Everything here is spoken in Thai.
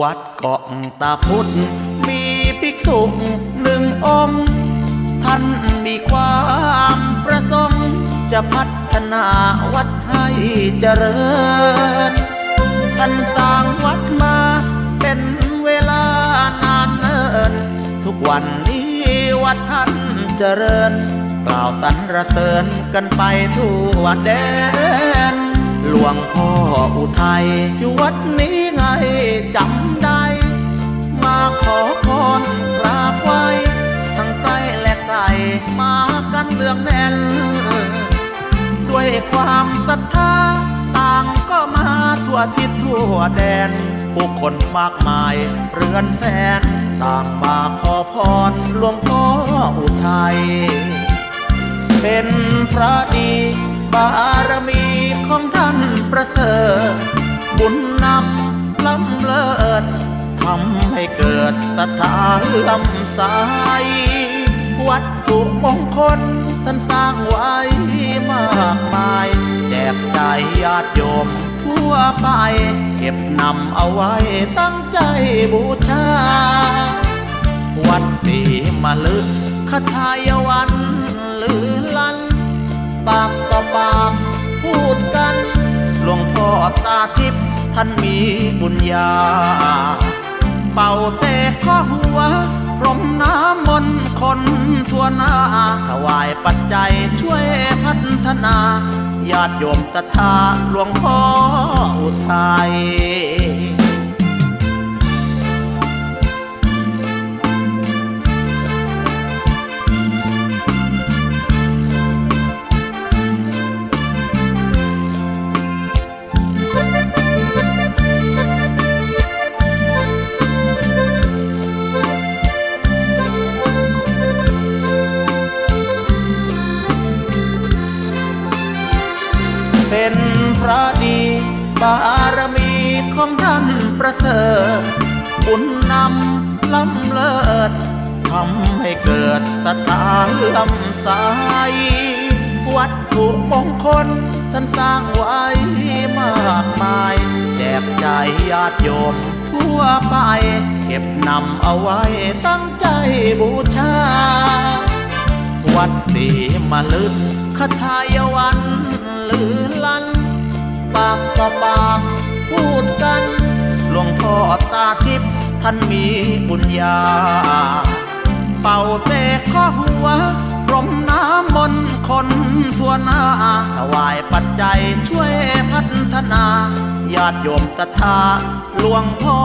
วัดเกาะตาพุทธมีภิกษุหนึ่งองค์ ท่านมีความประสงค์ จะพัฒนาวัดให้เจริญ ท่านสร้างวัดมาเป็นเวลานานเนิน ทุกวันนี้วัดท่านเจริญ กล่าวสรรเสริญกันไปทั่วแดน หลวงพ่ออุทัยอยู่วัดนี้ จำได้ มาขอพรราไว้ ทั้งใกล้และไกลมากันเลืองแน่น ด้วยความศรัทธาต่างก็มาทั่วทิศทั่วแดน ผู้คนมากมายเรือนแสน ต่างมาขอพรหลวงพ่ออุทัยเป็นพระดีบารมีของท่านประเสริฐบุญนำ ล้ำเลิศทำให้เกิดศรัทธาเลื่อมใสวัตถุมงคลท่านสร้างไว้มากมาย แจกใจยญาติโยมทั่วไป เก็บนำเอาไว้ตั้งใจบูชา วัดสีมาลึกคทายวัน ท่านมีบุญญา เป่าเสกข้อหัวพรมน้ำมนต์คนทั่วหน้า ถวายปัจจัยช่วยพัฒนา ญาติโยมศรัทธาหลวงพ่ออุทัย เป็นพระดีบารมีของท่านประเสริฐบุญนำล้ำเลิศทำให้เกิดศรัทธาเลื่อมใสวัตถุมงคลท่านสร้างไว้มากมาย แจกใจญาติโยมทั่วไป เก็บนำเอาไว้ตั้งใจบูชา วัดสีมาลึกคทายวันากต่อปาก พูดกัน หลวงพ่อตาทิพย์ท่านมีบุญญา เป่าเสกข้อหัว พรมน้ำมนต์คนทั่วหน้าถวายปัจจัยช่วยพัฒนา ญาติโยมศรัทธาหลวงพ่อ